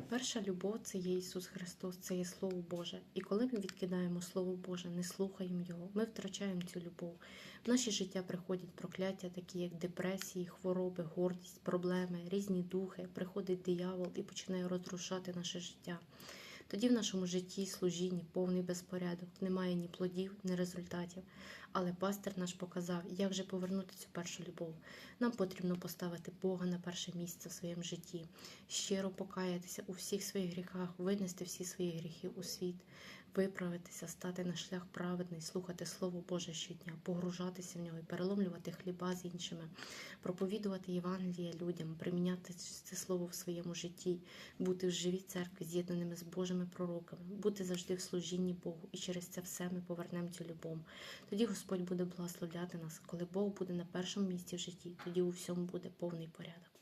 Перша любов це є Ісус Христос, це є Слово Боже. І коли ми відкидаємо Слово Боже, не слухаємо Його, ми втрачаємо цю любов. В наші життя приходять прокляття, такі як депресії, хвороби, гордість, проблеми, різні духи. Приходить диявол і починає розрушати наше життя. Тоді в нашому житті служінні повний безпорядок, немає ні плодів, ні результатів. Але пастир наш показав, як же повернути цю першу любов. Нам потрібно поставити Бога на перше місце в своєму житті, щиро покаятися у всіх своїх гріхах, винести всі свої гріхи у світ, виправитися, стати на шлях праведний, слухати Слово Боже щодня, погружатися в нього і переломлювати хліба з іншими, проповідувати Євангеліє людям, приміняти це слово в своєму житті, бути в живій церкві, з'єднаними з Божими пророками, бути завжди в служінні Богу, і через це все ми повернемо цю любов. Тоді Господь буде благословляти нас. Коли Бог буде на першому місці в житті, тоді у всьому буде повний порядок.